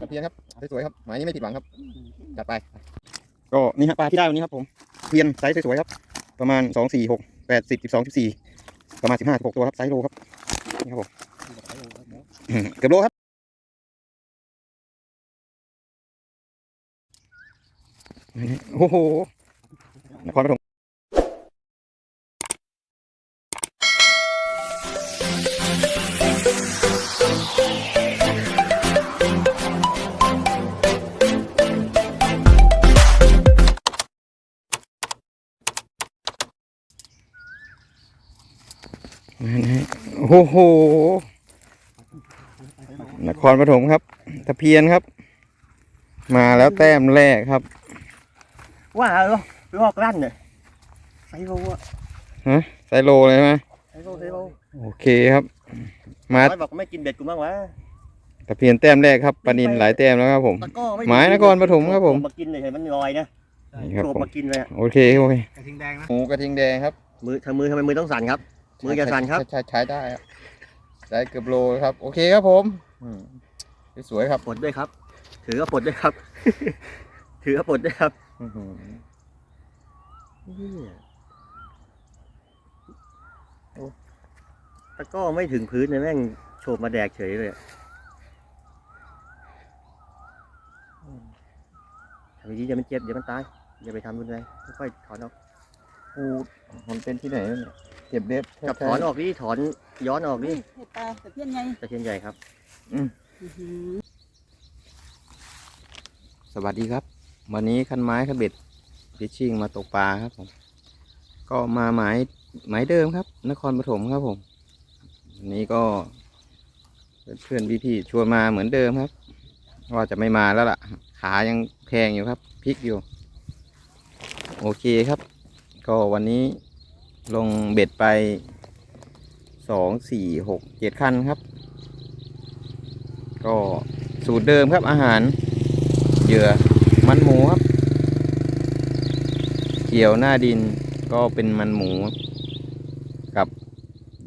ตะเพียนครับสวยๆครับหมายนี้ไม่ผิดหวังครับจัดไป ก็นี่ฮะปลาที่ได้วันนี้ครับผมเพียนไซส์สวยๆครับ ประมาณสองสี่หกแปดสิบสิบสองสิบสี่ประมาณสิบห้าสิบหกตัวครับไซส์โลครับนี่ครับผมอืมเกือบโลครับโอ้โหนครปฐม โอ้โห นครปฐมครับ ตะเพียนครับ มาแล้วแต้มแรกครับ ว่าเหรอลอกลั่นเนี่ยไซโลอะไซโลเลยใช่ไหมไซโลไซโลโอเคครับ มาไม่บอกไม่กินเบ็ดกูบ้างวะตะเพียนแต้มแรกครับปลานินหลายแต้มแล้วครับผมตะก้อไม่หมายนครปฐมครับผมมากินเลยเห็นมันลอยนะนี่ครับโฉบผมมากินเลยอะโอเคโอเคกระทิงแดงนะหมูกระทิงแดงครับมือทำมือทำไมมือต้องสั่นครับ มืออย่าสั่นครับ ใช้ใช้ได้ครับได้เกือบโลครับ โอเคครับผมอืมสวยๆครับปลดด้วยครับ ถือว่าปลดด้วยครับ ถือว่าปลดด้วยครับอื้อหือตะก้อไม่ถึงพื้นเลยแม่งโฉบมาแดกเฉยเลยอะทำดีๆเดี๋ยวมันเจ็บเดี๋ยวมันตายอย่าไปทำรุนแรงค่อยๆถอนออกปูมันเป็นที่ไหนเนี่ย เก็บเด็บจับถอนออกดิถอนย้อนออกดิเห็ดปลาแต่เพี้ยนไงตะเคียนใหญ่ครับอื้อหือสวัสดีครับ วันนี้คันไม้คันเบ็ดพิชชิ่งมาตกปลาครับผมก็มาหมายหมายเดิมครับ นครปฐมครับผมวันนี้ก็เพื่อนๆพี่ๆชวนมาเหมือนเดิมครับว่าจะไม่มาแล้วล่ะ ขายังแพงอยู่ครับพลิกอยู่ โอเคครับ ก็วันนี้ ลงเบ็ดไปสองสี่หกเจ็ดคันครับ ก็สูตรเดิมครับอาหารเหยื่อมันหมูครับ เกี่ยวหน้าดินก็เป็นมันหมู กับ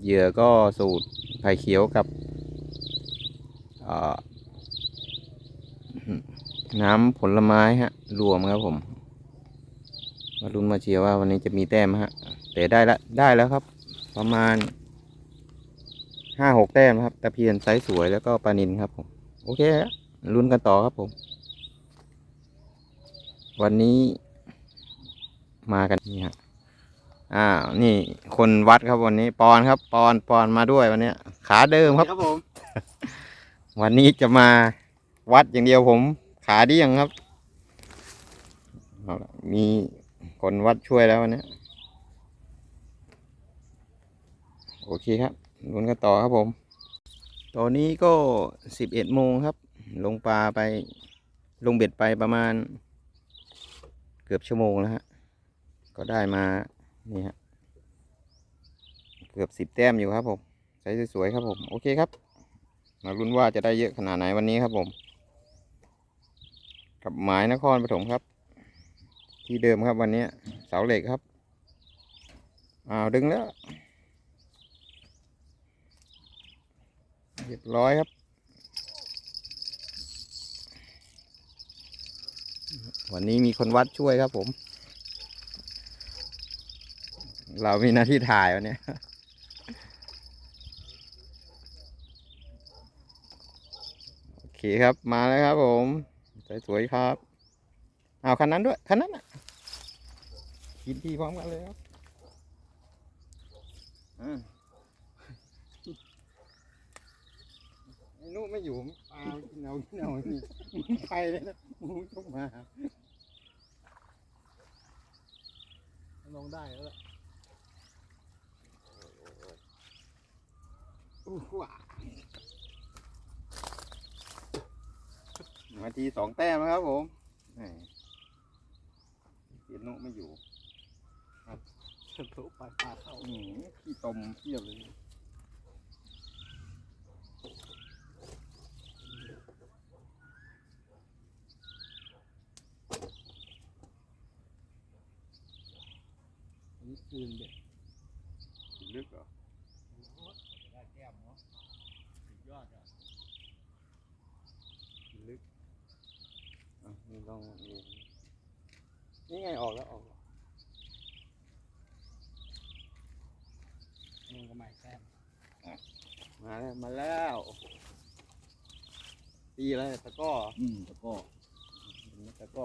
เหยื่อก็สูตรไผ่เขียวกับน้ำผลไม้ฮะ รวมครับผม มาลุ้นมาเชียร์ว่าวันนี้จะมีแต้มฮะ แต่ได้ละได้แล้วครับ ประมาณห้าหกแต้มครับตะเพียนไซส์สวยแล้วก็ปลานินครับผมโอเคฮะลุ้นกันต่อครับผม วันนี้มากันนี่ฮะอ้าวนี่คนวัดครับวันนี้ปอนครับ ปอนปอนมาด้วยวันเนี้ยขาเดิมครับครับผม วันนี้จะมาวัดอย่างเดียวผม ขาเดี้ยงครับเอาละมีคนวัดช่วยแล้ววันนี้ โอเคครับลุ้นกันต่อครับผม ตอนนี้ก็สิบเอ็ดโมงครับ ลงปลาไปลงเบ็ดไปประมาณ เกือบชั่วโมงแล้วฮะ ก็ได้มานี่ฮะเกือบสิบแต้มอยู่ครับผมใช้สวยๆครับผม โอเคครับ มาลุ้นว่าจะได้เยอะขนาดไหนวันนี้ครับผม กับหมายนครปฐมครับ ที่เดิมครับวันนี้เสาเหล็กครับอ้าวดึงแล้ว เรียบร้อยครับ วันนี้มีคนวัดช่วยครับผม เรามีหน้าที่ถ่ายวันนี้โอเคครับมาแล้วครับผมสวยๆครับเอาคันนั้นด้วยคันนั้นอะกินที่พร้อมกันเลยครับอ่าไอ้ นู่นไม่อยู่ปลากินเอากินเอานี่มึงไปเลยนะมึงต้องมาลงได้แล้วล่ะอู้หูอะนาทีสองแต้มแล้วครับผมแหม่เสียนุไม่อยู่ฉันทุบปลาปลาเข้าอืมขี้ตมเทียบเลย อันนี้คืนเบ็ดลึกเหรอได้แก้มเนาะสุดยอดอะลึกต้องดูนี่ไงออกแล้วออกแล้วมึงก็ไม่แซ่บมาแล้วมาแล้วตีอะไรตะกร้ออืมแล้วก็ตะกร้อ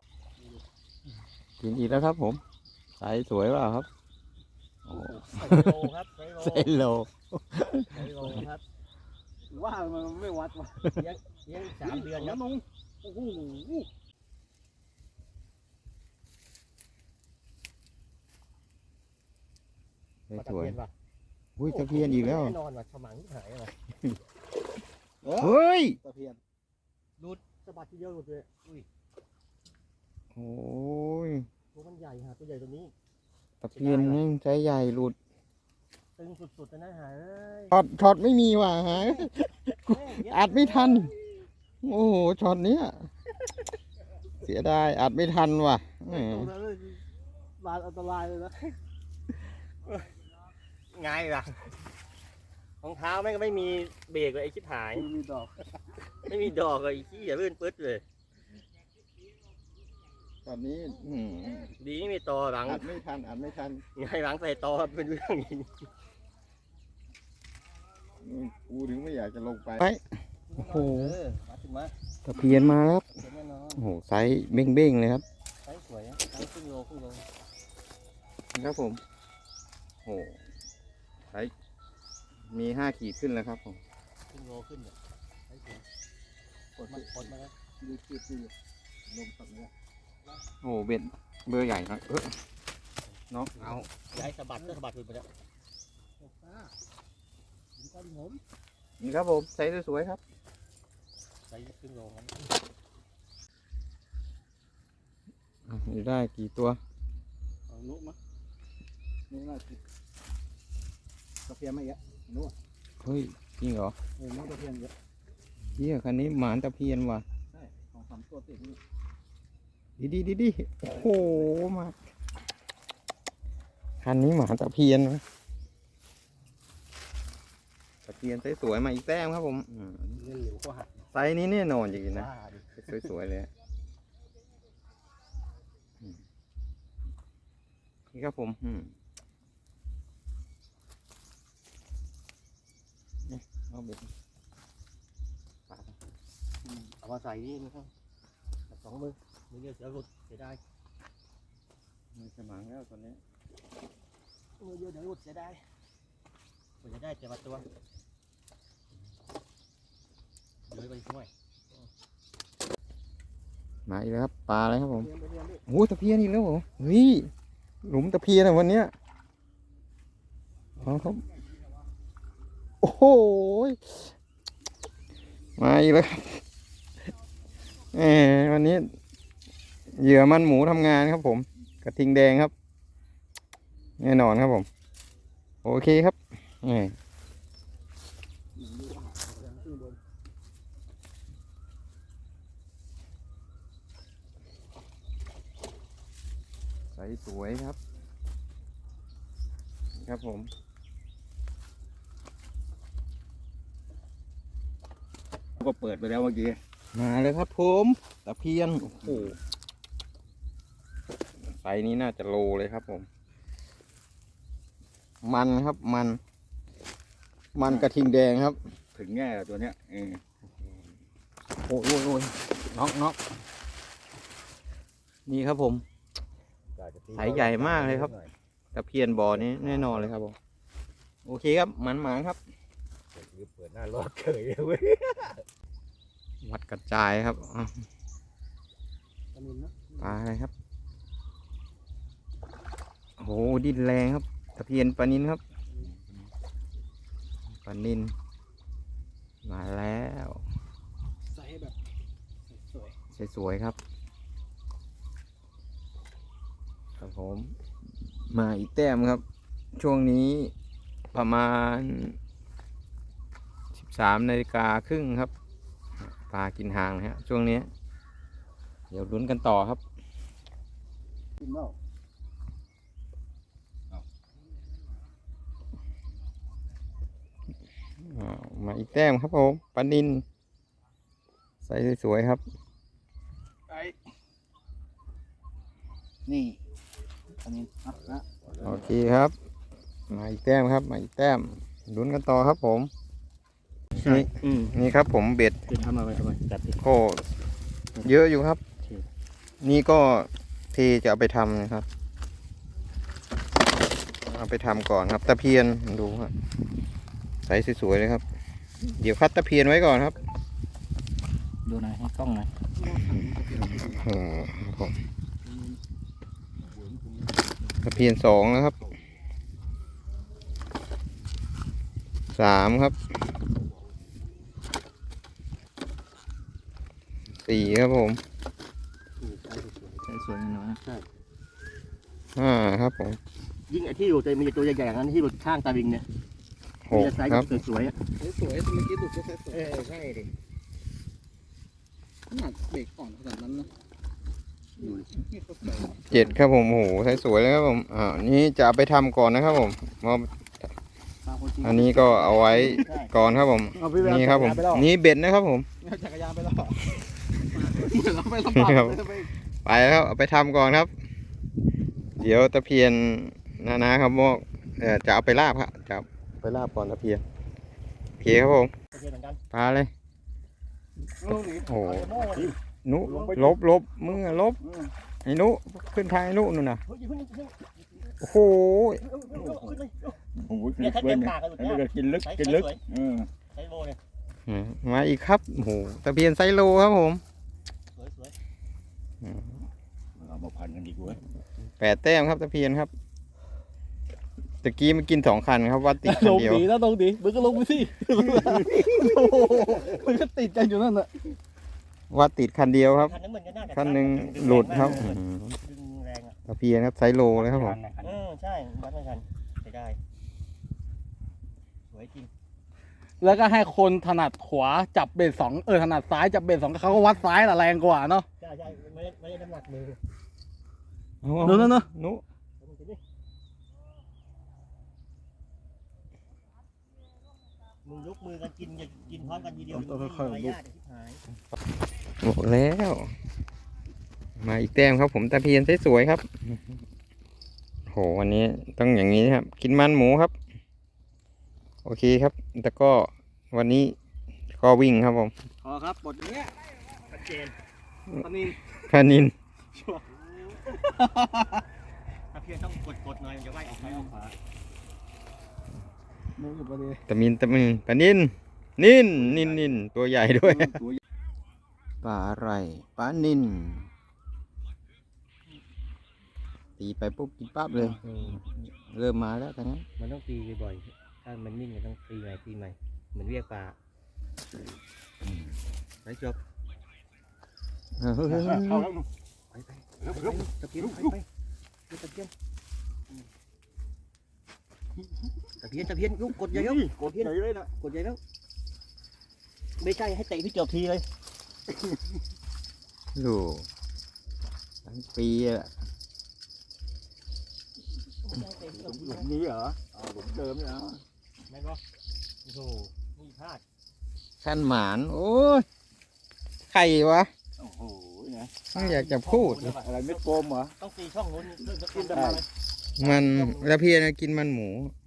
กินอีกแล้วครับผมสายสวยเปล่าครับโอ้ โหใส่โลครับใส่โลใส่โลใส่โลครับว่ามันไม่วัดวะเลี้ยงเลี้ยงสามเดือนครับน้องโอ้โหสวยปลาตะเพียนว่ะอุ้ยตะเพียนอีกแล้วแน่นอนว่ะฉมังที่หายว่ะเฮ้ยตะเพียนสะบัดทีเดียวหมดเลยอุ้ยโอ้ยตัวมันใหญ่ฮะตัวใหญ่ตัวนี้ตะเพียนแม่งใจใหญ่หลุด ตึงสุดๆนะนะหายเอ้ยช็อตช็อตไม่มีว่ะหายแม่งเย็ดอัดไม่ทัน โอ้โหช็อตเนี้ยเสียดายอัดไม่ทันว่ะแหมตรงนั้นเลยลานอันตรายเลยนะไงล่ะรองเท้าแม่งก็ไม่มีเบรกเลยไอ้ชิบหาย ไม่มีดอก ไม่มีดอกเลยไอ้ขี้อย่าลื่นปึ๊ดเลยตอนนี้อืมดีไม่มีตอหลังอัดไม่ทันอัดไม่ทันไงหลังใส่ตอเป็นเรื่องอย่างนี้ กูถึงไม่อยากจะลงไป โอ้โหเออมาถึงมาตะเพียนมาแล้วครับเสร็จแน่นอนโอ้โหไซส์เบ้งๆเลยครับ ไซส์สวยนะไซส์ครึ่งโลครึ่งโลครับผม โอ้โหไซส์มีห้าขีดขึ้นแล้วครับผมครึ่งโลขึ้นเนี่ยไซส์สวยกดมาปลดมาแล้วดูคลิปดิลงตัดเลยโอ้โหเบ็ดเบอร์ใหญ่ครับเออน้องเอาย้ายสะบัดก็สะบัดไปแล้ว ตกตาถึงก้อนผมนี่ครับผมไซส์สวยๆครับไซส์ครึ่งโลครับอะอยู่ได้กี่ตัวเอานุมะนุน่าจิตะเพียนไม่เยอะนุอะเฮ้ยจริงเหรอเออนุตะเพียนเยอะเฮียคันนี้หมานตะเพียนว่ะใช่สองสามตัวติดนี่ดีดีดีดีโอ้โหมาคันนี้หมานตะเพียนนะ ตะเพียนสวยๆมาอีกแต้มครับผมอืมเงินเหลวก็หักไซส์นี้แน่นอนจริงๆนะ ว่าดิสวยๆเลยอะอืมนี่ครับผมอืมนี่เอาเบ็ดปาดเอามาใส่นี่นะครับกับสองมือมือเดียวเสียหลุดเสียดายมือสมังแล้วตอนนี้มือเดียวเดี๋ยวหลุดเสียดาย กว่าจะได้แต่ละตัวเดี๋ยวไปช่วยมาอีกแล้วครับปลาอะไรครับผมเพียนตะเพียนดิโอ้ยตะเพียนอีกแล้วเหรอเฮ้ยหลุมตะเพียนอะวันเนี้ยเอาครับโอ้โหยมาอีกแล้วครับแหมวันนี้เหยื่อมันหมูทำงานครับผม กระทิงแดงครับ แน่นอนครับผม โอเคครับแหมห นึ่ใสสวยครับ ครับผมก็เปิดไปแล้วเมื่อกี้ มาเลยครับผมตะเพียน โอ้โหไซส์นี้น่าจะโลเลยครับผม มันครับมัน มันกระทิงแดงครับ ถึงแง่ตัวเนี้ยเออโอ้ยโอ้ยโอ้ยน็อกน็อกนี่ครับผม สายใหญ่มากเลยครับ ตะเพียนบ่อนี้แน่นอนเลยครับผม โอเคครับหมันหมานครับเปิดหน้ารอดเฉยเลยเว้ยวัดกระจายครับอ้าวตะมินนะปลาอะไรครับโอ้โหดิ้นแรงครับ ตะเพียนปลานินครับ ปลานินมาแล้วใส่ให้แบบสวยสวยๆครับ ครับผม มาอีกแต้มครับ ช่วงนี้ประมาณสิบสามนาฬิกาครึ่งครับ ปลากินหางนะฮะช่วงนี้ เดี๋ยวลุ้นกันต่อครับกินเนาะ อ่า มาอีกแต้มครับผมปลานินใส่สวยๆครับไอ้นี่อันนี้อะนะโอเคครับ มาอีกแต้มครับ มาอีกแต้มลุ้นกันต่อครับผมนี่อืมนี่ครับผมเบ็ดจะทำอะไรอะไรจัดดิก็เยอะอยู่ครับโอเคนี่ก็เทจะเอาไปทำนะครับ เอาไปทำก่อนครับตะเพียนดูครับ ใสสวยๆเลยครับ เดี๋ยวคัดตะเพียนไว้ก่อนครับ ดูหน่อยให้กล้องหน่อยโอ้โหครับผมตะเพียนสองนะครับสามครับสี่ครับผมใช้สวยๆหน่อยนะใช่ห้าครับผมยิ่งไอ้ที่อยู่ตัวมีตัวใหญ่ๆนั้นที่อยู่ข้างตาบิงเนี่ย หมีกแต่ไซส์ครับสวยๆอะสวยๆเมื่อกี้ดูดก็สวยเออใช่ดิๆขนาดเบรกอ่อนขนาดนั้นนะดูดินี่ก็สวยเจ็ดครับผมโอ้โหใช้สวยเลยครับผมอ่านี่จะเอาไปทำก่อนนะครับผมเพราะตามคนจริงอันนี้ก็เอาไว้ใช่ก่อนครับผมเอาพี่แววนี่ครับผมจักรยานไปแล้วนี่เบ็ดนะครับผมเอาจักรยานไปแล้วเหรอเหมือนเราไปลำบากครับเลยไปไปแล้วเอาไปทำก่อนครับ เดี๋ยวตะเพียนนานะครับว่าเอ่อจะเอาไปลาบครับจะเอา ไปลาบก่อนตะเพียนโอเคครับผมโอเคเหมือนกันปลาเลยเอาลูกนี้โอ้โหเอาโม่ดินุลบลบมือลบอืมไอ้นุขึ้นทางไอ้นุนู่นน่ะเฮ้ยอย่าเพิ่งอย่าเพิ่งโอ้โหเอาเอาเอาขึ้นเลยโอ้โหเนี่ยถ้าเต็มปากกันหมดอันแล้นี้วก็กินลึกใช้กินลึกสวยเออใช้โบเนี่ยอืมมาอีกครับโอ้โหตะเพียนไซโลครับผมสวยสวยเอามาพันกันดีกว่าแปดแต้มครับตะเพียนครับ ตะกี้มันกินสองคันครับวัดติดคัลนงเดียวดีนะลงดีมึงก็ลงไปสิโอ้โหมันก็ติดกันอยู่นั่นแหละวัดติดคันเดียวครับ คันนึงเหมือนกันน่าจะคันหนึ่งดึหลุดครับแงอื้อมากหือดึงแรงอะตะเพียนครับไซโลเลยครับผมเออใช่วัดไม่ทันใช้ได้สวยจริงแล้วก็ให้คนถนัดขวาจับเบสสองเออถนัดซ้ายจับเบสสองเขาก็วัดซ้ายแหละแรงกว่าเนาะใช่ใช่ไม่ได้ไม่ได้น้ำหนักมือนู่นนู่นนู่นนุแล้วมันจะ มึงยกมือกันกินอย่ากินพร้อมกันทีเดียวต้องค่อยๆ มารลุกยาทที่หาย บอกแล้ว มาอีกแต้มครับผมตะเพียนสวยๆครับ โหวันนี้ต้องอย่างนี้ครับ กินมันหมูครับ โอเคครับ แต่ก็วันนี้ก็วิ่งครับผมพอครับบทเนี้ยชัดเจนตอนนี้พานินถ้าเพียงต้องกดกดๆหน่อยมันจะว่ายออกไปออกขวา มึงอยู่ประเดี๋ยวตะมินตะมินปลานินนินนินนินตัวใหญ่ด้วยตัวปลาอะไรปลานินตีไปปุ๊บกินปั๊บเลยเริ่มมาแล้วทั้งนั้นมันต้องตีบ่อยๆถ้ามันนิ่งมันต้องตีใหม่ตีใหม่เหมือนเรียกปลาไปจบเออเฮ้ยเฮ้ยเฮ้ยเอาแล้วไปไปไปตะเพียนไปไปตะเพียนตะ เพียนตะเพียนลูกกดใหญ่แล้วกดใหญ่เลยนะกดใหญ่แล้วไม่ใช่ให้เตะพี่จบทีเลยดูทั้งปีอะหลุมนี้เหรอเอาหลุมเดิมเนี่ยนะไม่ก็โอ้โหนี่พลาดขั้นหมาน โอ้ยใครวะโอ้โหนะไม่อยากจะพูด อะไรเม็ดโฟมเหรอต้องตีช่องนู้นเรื่องกินได้ดำอะไรมันตะเพียนกินมันหมูอื้อหือ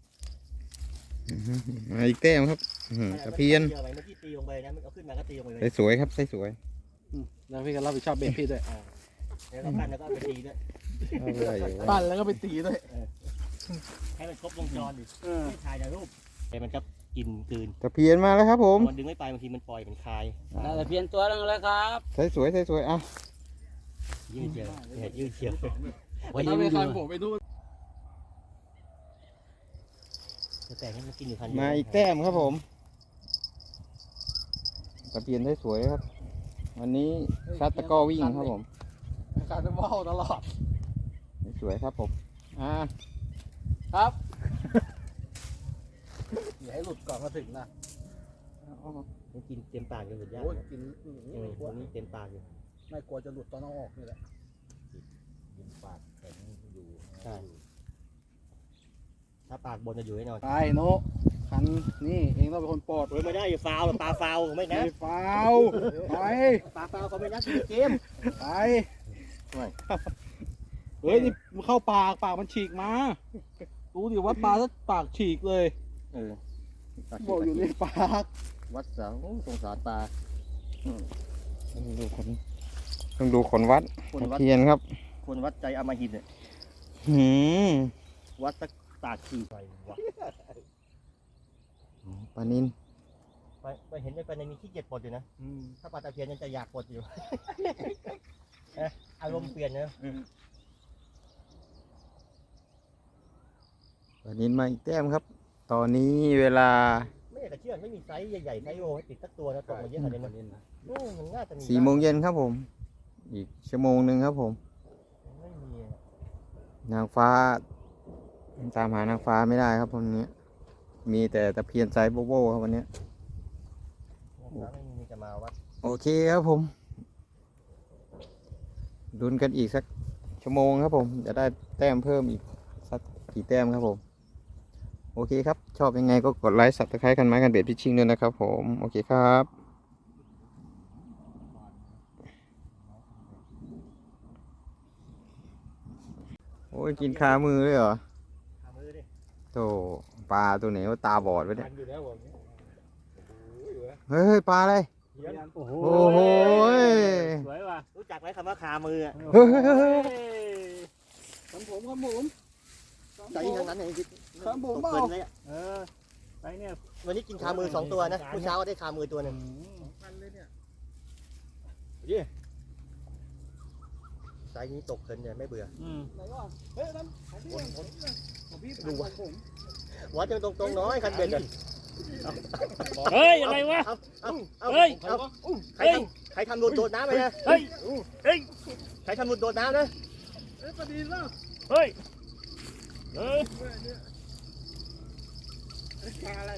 มาอีกแต้มครับอื้อหือตะเพียนเมื่อกี้ตีลงไปนะมันเอาขึ้นมาก็ตีลงไปเลย สวยๆครับสวยแล้วพี่ก็รับผิดชอบเบสพี่ด้วยแล้วก็ปั้นแล้วก็เอาไปตีด้วยๆอะไรวะปั้นแล้วก็ไปตีด้วยให้มันครบวงจรดิไม่ถ่ายแต่รูปแต่มันจะกินกลืนตะเพียนมาแล้วครับ ผมมันดึงไม่ไปบางทีมันปล่อยมันคายน่าจะเพียนตัวนึงแล้วครับสวยๆสวยๆอะยืดเชียวเนี่ยยืดเชียวถ้าไม่ทันผมไปดู แต่ให้มันกินอยู่พันมาอีกแต้มครับผมตะเพียนสวยๆครับ วันนี้ชัดตะกร้อวิ่งครับผมการจะว่าวตลอด สวยครับผมอ่าครับอย่าให้หลุดก่อนมาถึงนะมันกินเต็มปากเลยสุดยอดโอ้ยกินอื้อเอหืออตรงนี้เต็มปากอยู่ไม่กลัวจะหลุดตอนเอาออกนี่แหละใช่ ถ้าปากบนจะอยู่แน่นอนไปโนคันนี่เองต้องเป็นคนปลอดเฮ้ยไม่ได้อย่าฟาวหรอกปลาฟาวไม่นะไม่ฟาวไปปลาฟาวเขาไม่นะทีเกมไปเฮ้ยนี่มันเข้าปากปากมันฉีกมาดูดิวัดปลาแล้วปากฉีกเลยเออบอกอยู่ในปากวัดเสาสงสารปลาต้องดูขนต้องดูขนวัดคนตะวัดเพียนครับ คนวัดใจอำมหิตเนี่ยหืมวัดตะ ตากขี่ไปวะปลานินไปไปเห็นไปในมีขี้เกียจปลดอยู่นะถ้าปลาตะเพียนยังจะอยากปลดอยู่เอ๊ะอารมณ์เปลี่ยนนะปลานินมาอีกแต้มครับ ตอนนี้เวลาไม่อยากจะเชื่อไม่มีไซส์ใหญ่ๆไซส์โอให้ติดสักตัวนะตกมาเยอะขนาดนี้นะอืมมันน่าจะมีสี่โมงเย็นครับผม อีกชั่วโมงหนึ่งครับผม ไม่มีอะนางฟ้า ตามหานางฟ้าไม่ได้ครับวันนี้ มีแต่ตะเพียนไซส์โบโบครับวันนี้นะครับไม่มีจะมาวัดโอเคครับผมดุนกันอีกสักชั่วโมงครับผม จะได้แต้มเพิ่มอีกสักกี่แต้มครับผม โอเคครับ ชอบยังไงก็กดไลค์สับตะไคร้กันไม้กันเบ็ดพิชชิ่งด้วยนะครับผม โอเคครับโอ้ยกินคามือเลยเหรอทำมือดิโธ่ปลาตัวไหนว่าตาบอดวะเนี่ย มันอยู่แล้วบอกนี้เฮ้ยเฮ้ยปลาอะไร โอ้โหโอ้โหยสวยว่ะรู้จักไหมคำว่าขามืออะเฮ้ยเฮ้ยเฮ้ยเฮ้ยครับผมครับผมใจทั้งนั้นเองคิดครับผม ตกเปล่าเพลินเลยอะเออไปเนี่ยวันนี้กินขามือสองตัวนะผู้เช้าก็ได้ขามือตัวหนึ่งพันเลยเนี่ยไซส์นี้ตกเพลินเนี่ยไม่เบื่ออืม ไหนวะเฮ้ยนั่นของพี่ ของพี่ดูวะของผมวัดกันตรงๆน้อยคันเบ็ดอะเฮ้ยอะไรวะเอาเอาเอาเฮ้ยเอาใครทำใครทำหลุดโดดน้ำไปนะเฮ้ยเฮ้ยใครทำหลุดโดดน้ำนะเอ้ยปลาดีนแล้วเฮ้ยเออปลาอะไร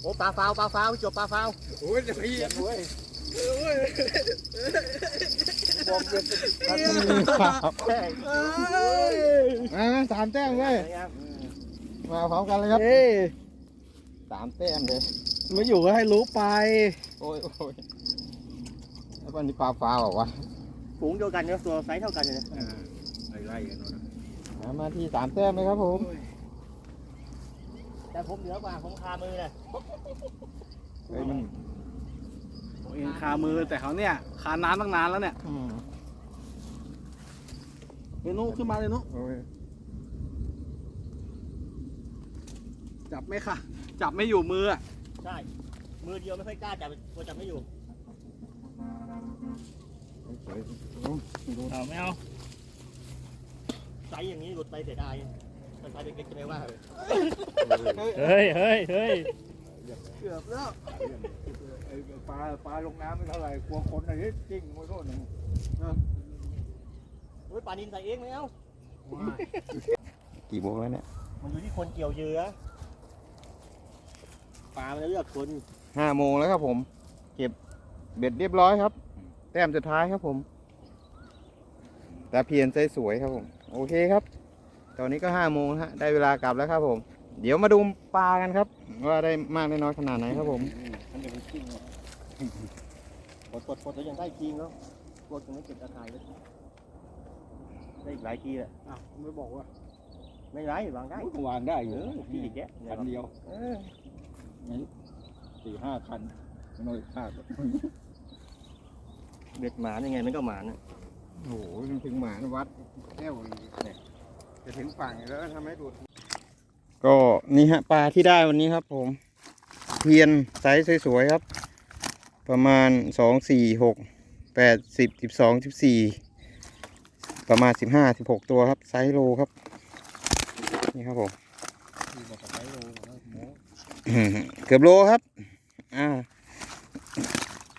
โอ้ปลาฟาวปลาฟาวจบปลาฟาวโอ้ยจะไปเหยียบเว้ยเฮ้ยบอกเบ็ดครับแค่มาสามแต้มเลยนะครับ มาพร้อมกันเลยครับเฮ้ยสามแต้มเลยมาอยู่ก็ให้รู้ไป โอ้ยโอ้ยแล้ววันนี้ปลาฟ้าบอกว่าฝูงเดียวกันเนี่ยตัวไซส์เท่ากันเลยนะไล่ๆกันนู่นน่ะมาที่สามแต้มเลยครับผม แต่ผมเหนือกว่าผมคามือนะเฮ้ยมันผมเองคามือแต่เขาเนี่ยคานานตั้งนานแล้วเนี่ยอืมเฮ้ยนุขึ้นมาเลยนุ โอ้ย จับไม่ค่ะ จับไม่อยู่มืออะใช่ มือเดียวไม่ค่อยกล้าจับกลัวจับไม่อยู่สวยเอาไม่เอาไซส์อย่างนี้หลุดไปเสียดายแต่ไซส์เล็กๆจะไม่ว่าเลยเฮ้ยเฮ้ยเฮ้ยเกือบแล้วไอ้ปลาปลาลงน้ำไม่เท่าไหร่กลัวคนอะไรจริงมันโน่นน่ะโอ้ยปลานินใส่เองไม่เอากี่โมงแล้วเนี่ย มันอยู่ที่คนเกี่ยวเหยื่อป ลามันเลือกคนห้าโมงแล้วครับผม เก็บเบ็ดเรียบร้อยครับ แต้มสุดท้ายครับผมตะเพียนใจสวยครับผม โอเคครับ ตอนนี้ก็ห้าโมงแล้วฮะ ได้เวลากลับแล้วครับผม เดี๋ยวมาดูปลากันครับ ว่าได้มากได้น้อยขนาดไหนครับผมมันจะเป็นจริงปลดปลดปลดแล้วยังได้จริงแล้วกลัวตรงนี้เก็บตะข่ายเลยได้อีกหลายทีแหละอ้าวไม่บอกว่า ไม่ไรวางได้วางได้อยู่ทีอีกแยะคันเดียว เออสี่ห้าคันไม่น้อยห้าเบ็ดหมายังไงมันก็หมานะโอ้โหถึงหมานวัดแก้วเนี่ยจะถึงฝั่งแล้วทำให้ดูดก็นี่ฮะปลาที่ได้วันนี้ครับ ผมเพียนไซส์สวยๆครับ ประมาณสองสี่หกแปดสิบสิบสองสิบสี่ประมาณสิบห้าสิบหกตัวครับไซส์โลครับ นี่ครับผม เกือบโลครับอ่า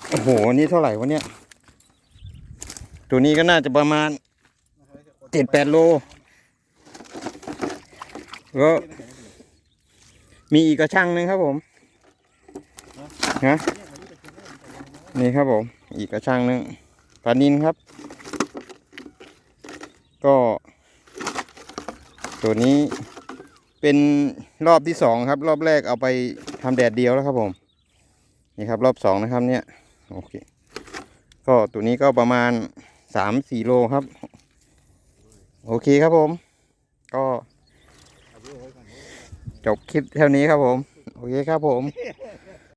โอ้โหนี่เท่าไหร่วะเนี่ย ตัวนี้ก็น่าจะประมาณเจ็ดแปดโลก็มีอีกกระชังหนึ่งครับผมฮะนี่ครับผม อีกกระชังหนึ่งปลานินครับ ก็ ตัวนี้ เป็นรอบที่สองครับ รอบแรกเอาไปทำแดดเดียวแล้วครับผม นี่ครับรอบสองนะครับเนี่ยโอเค ก็ตัวนี้ก็ประมาณสามสี่โลครับ โอเคครับผม ก็จบคลิปเท่านี้ครับผม โอเคครับผม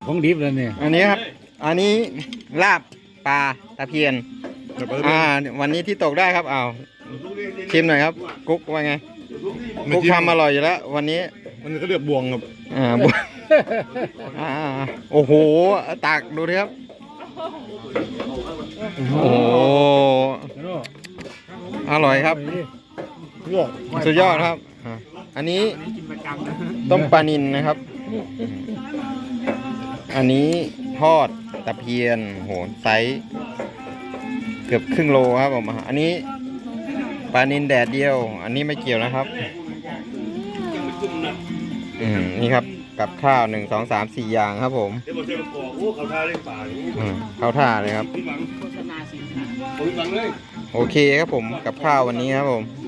ของดิบแล้วเนี่ยอันนี้ครับ อันนี้ลาบปลาตะเพียน อ่า วันนี้ที่ตกได้ครับอ้าวชิมหน่อยครับ กุ๊กว่าไง กุ๊กทำอร่อยอยู่แล้ววันนี้ มันก็เรียกบวงครับอ่าบวอ่าโอ้โหตักดูดิครับ โอ้โหอร่อยครับสุดยอดครับอะอันนี้ต้มปลานินนะครับ อันนี้ทอดตะเพียนโหไซส์เกือบครึ่งโลครับผมอันนี้ ปลานินแดดเดียว อันนี้ไม่เกี่ยวนะครับ อืมนี่ครับกับข้าวหนึ่งสองสามสี่อย่างครับผมเดี๋ยวบอกเจ้าบอกโอ้เขาท่าเล่นป่าอยู่อืมเข้าท่าเลยครับพี่หวังโฆษณาสินค้าผมหวังเลยโอเคครับผมกับข้าววันนี้ครับผมเ